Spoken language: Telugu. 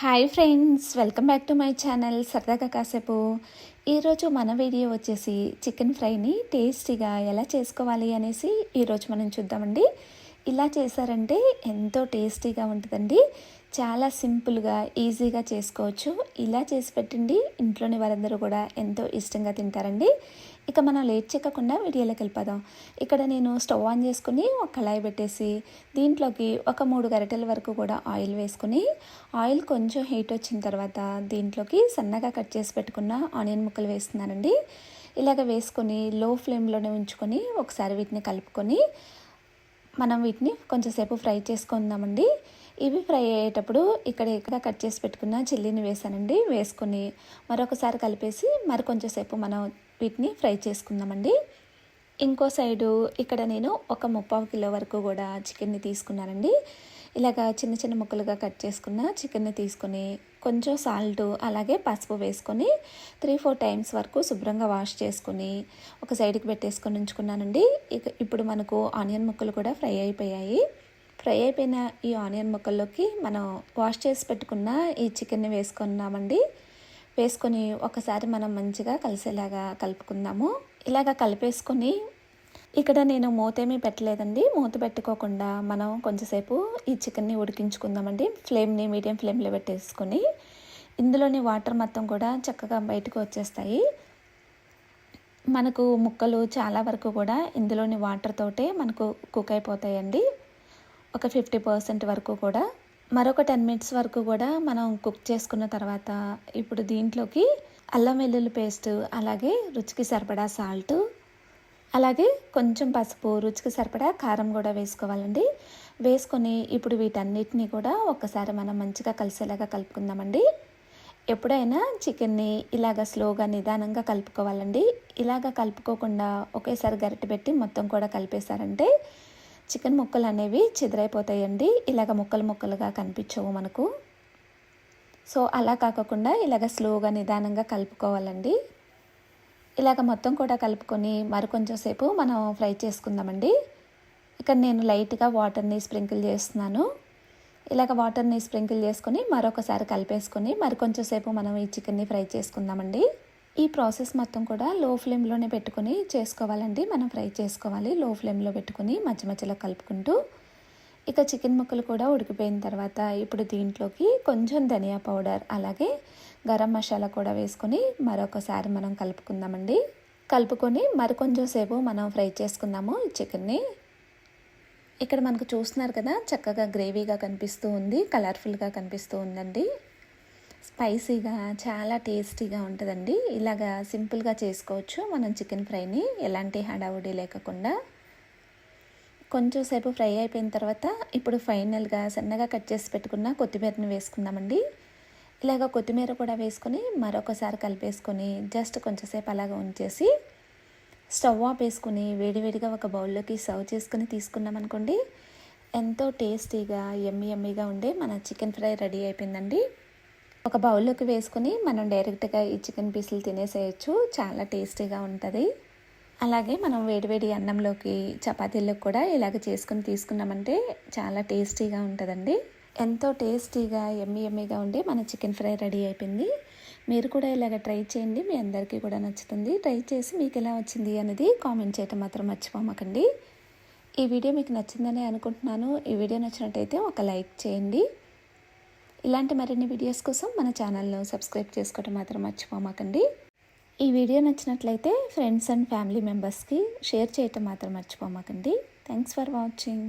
Hi friends welcome back to my channel సరదాగా కాసేపు. ఈరోజు మన వీడియో వచ్చేసి చికెన్ ఫ్రైని టేస్టీగా ఎలా చేసుకోవాలి అనేసి ఈరోజు మనం చూద్దామండి. ఇలా చేశారంటే ఎంతో టేస్టీగా ఉంటుందండి. చాలా సింపుల్గా ఈజీగా చేసుకోవచ్చు. ఇలా చేసి పెట్టండి. ఇంట్లోని వారందరూ కూడా ఎంతో ఇష్టంగా తింటారండి. ఇక మనం లేట్ చేయకుండా వీడియోలోకి వెళ్ళిపోదాం. ఇక్కడ నేను స్టవ్ ఆన్ చేసుకుని ఒక కళాయి పెట్టేసి దీంట్లోకి ఒక మూడు గరిటెల వరకు కూడా ఆయిల్ వేసుకుని ఆయిల్ కొంచెం హీట్ వచ్చిన తర్వాత దీంట్లోకి సన్నగా కట్ చేసి పెట్టుకున్న ఆనియన్ ముక్కలు వేస్తున్నానండి. ఇలాగ వేసుకొని లో ఫ్లేమ్లోనే ఉంచుకొని ఒకసారి వీటిని కలుపుకొని మనం వీటిని కొంచెంసేపు ఫ్రై చేసుకుందామండి. ఇవి ఫ్రై అయ్యేటప్పుడు ఇక్కడ ఇక్కడ కట్ చేసి పెట్టుకున్న చిల్లీని వేసానండి. వేసుకొని మరొకసారి కలిపేసి మరి కొంచెంసేపు మనం వీటిని ఫ్రై చేసుకుందామండి. ఇంకో సైడు ఇక్కడ నేను ఒక ముప్పావు కిలో వరకు కూడా చికెన్ని తీసుకున్నానండి. ఇలాగ చిన్న చిన్న ముక్కలుగా కట్ చేసుకున్న చికెన్ని తీసుకొని కొంచెం సాల్ట్ అలాగే పసుపు వేసుకొని త్రీ ఫోర్ టైమ్స్ వరకు శుభ్రంగా వాష్ చేసుకొని ఒక సైడ్కి పెట్టేసుకొని ఉంచుకున్నానండి. ఇక ఇప్పుడు మనకు ఆనియన్ ముక్కలు కూడా ఫ్రై అయిపోయాయి. ఫ్రై అయిపోయిన ఈ ఆనియన్ ముక్కల్లోకి మనం వాష్ చేసి పెట్టుకున్న ఈ చికెన్ని వేసుకున్నామండి. వేసుకొని ఒకసారి మనం మంచిగా కలిసేలాగా కలుపుకుందాము. ఇలాగ కలిపేసుకొని ఇక్కడ నేను మూతేమీ పెట్టలేదండి. మూత పెట్టుకోకుండా మనం కొంచెంసేపు ఈ చికెన్ని ఉడికించుకుందామండి. ఫ్లేమ్ని మీడియం ఫ్లేమ్లో పెట్టేసుకొని ఇందులోని వాటర్ మొత్తం కూడా చక్కగా బయటకు వచ్చేస్తాయి. మనకు ముక్కలు చాలా వరకు కూడా ఇందులోని వాటర్ తోటే మనకు కుక్ అయిపోతాయండి. ఒక ఫిఫ్టీ పర్సెంట్ వరకు కూడా మరొక టెన్ మినిట్స్ వరకు కూడా మనం కుక్ చేసుకున్న తర్వాత ఇప్పుడు దీంట్లోకి అల్లం వెల్లుల్లి పేస్ట్ అలాగే రుచికి సరిపడా సాల్ట్ అలాగే కొంచెం పసుపు రుచికి సరిపడా కారం కూడా వేసుకోవాలండి. వేసుకొని ఇప్పుడు వీటన్నిటిని కూడా ఒక్కసారి మనం మంచిగా కలిసేలాగా కలుపుకుందామండి. ఎప్పుడైనా చికెన్ని ఇలాగ స్లోగా నిదానంగా కలుపుకోవాలండి. ఇలాగ కలుపుకోకుండా ఒకేసారి గరిటె పెట్టి మొత్తం కూడా కలిపేశారంటే చికెన్ ముక్కలు అనేవి చెదిరైపోతాయండి. ఇలాగ ముక్కలు ముక్కలుగా కనిపించవు మనకు. సో అలా కాకుండా ఇలాగ స్లోగా నిదానంగా కలుపుకోవాలండి. ఇలాగ మొత్తం కూడా కలుపుకొని మరికొంచెం సేపు మనం ఫ్రై చేసుకుందామండి. ఇక్కడ నేను లైట్గా వాటర్ని స్ప్రింకిల్ చేస్తున్నాను. ఇలాగ వాటర్ని స్ప్రింకిల్ చేసుకొని మరొకసారి కలిపేసుకొని మరికొంచెం సేపు మనం ఈ చికెన్ని ఫ్రై చేసుకుందామండి. ఈ ప్రాసెస్ మొత్తం కూడా లో ఫ్లేమ్లోనే పెట్టుకొని చేసుకోవాలండి. మనం ఫ్రై చేసుకోవాలి. లో ఫ్లేమ్లో పెట్టుకుని మధ్య మధ్యలో కలుపుకుంటూ ఇక చికెన్ ముక్కలు కూడా ఉడికిపోయిన తర్వాత ఇప్పుడు దీంట్లోకి కొంచెం ధనియా పౌడర్ అలాగే గరం మసాలా కూడా వేసుకొని మరొకసారి మనం కలుపుకుందామండి. కలుపుకొని మరికొంచెం సేపు మనం ఫ్రై చేసుకుందాము ఈ చికెన్ని. ఇక్కడ మనకు చూస్తున్నారు కదా చక్కగా గ్రేవీగా కనిపిస్తూ ఉంది కలర్ఫుల్గా కనిపిస్తూ ఉందండి. స్పైసీగా చాలా టేస్టీగా ఉంటుందండి. ఇలాగా సింపుల్గా చేసుకోవచ్చు మనం చికెన్ ఫ్రైని. ఎలాంటి హడావుడి లేకుండా. కొంచెం సేపు ఫ్రై అయిపోయిన తర్వాత ఇప్పుడు ఫైనల్గా సన్నగా కట్ చేసి పెట్టుకున్న కొత్తిమీరని వేసుకుందామండి. ఇలాగ కొత్తిమీర కూడా వేసుకొని మరొకసారి కలిపేసుకొని జస్ట్ కొంచెంసేపు అలాగ ఉంచేసి స్టవ్ ఆఫ్ వేసుకుని వేడివేడిగా ఒక బౌల్లోకి సర్వ్ చేసుకుని తీసుకున్నాం అనుకోండి ఎంతో టేస్టీగా ఎమ్మి ఎమ్మిగా ఉండే మన చికెన్ ఫ్రై రెడీ అయిపోయిందండి. ఒక బౌల్లోకి వేసుకుని మనం డైరెక్ట్గా ఈ చికెన్ పీసులు తినేసేయచ్చు. చాలా టేస్టీగా ఉంటుంది. అలాగే మనం వేడివేడి అన్నంలోకి చపాతీలకు కూడా ఇలాగ చేసుకుని తీసుకున్నామంటే చాలా టేస్టీగా ఉంటుందండి. ఎంతో టేస్టీగా ఎమ్మి ఎమ్మిగా ఉండి మన చికెన్ ఫ్రై రెడీ అయిపోయింది. మీరు కూడా ఇలాగ ట్రై చేయండి. మీ అందరికీ కూడా నచ్చుతుంది. ట్రై చేసి మీకు ఎలా వచ్చింది అనేది కామెంట్ చేయటం మాత్రం మర్చిపోమకండి. ఈ వీడియో మీకు నచ్చిందని అనుకుంటున్నాను. ఈ వీడియో నచ్చినట్టయితే ఒక లైక్ చేయండి. ఇలాంటి మరిన్ని వీడియోస్ కోసం మన ఛానల్ను సబ్స్క్రైబ్ చేసుకోవటం మాత్రం మర్చిపోమాకండి ఈ వీడియో నచ్చినట్లయితే ఫ్రెండ్స్ అండ్ ఫ్యామిలీ మెంబర్స్కి షేర్ చేయటం మాత్రం మర్చిపోమాకండి థ్యాంక్స్ ఫర్ వాచింగ్.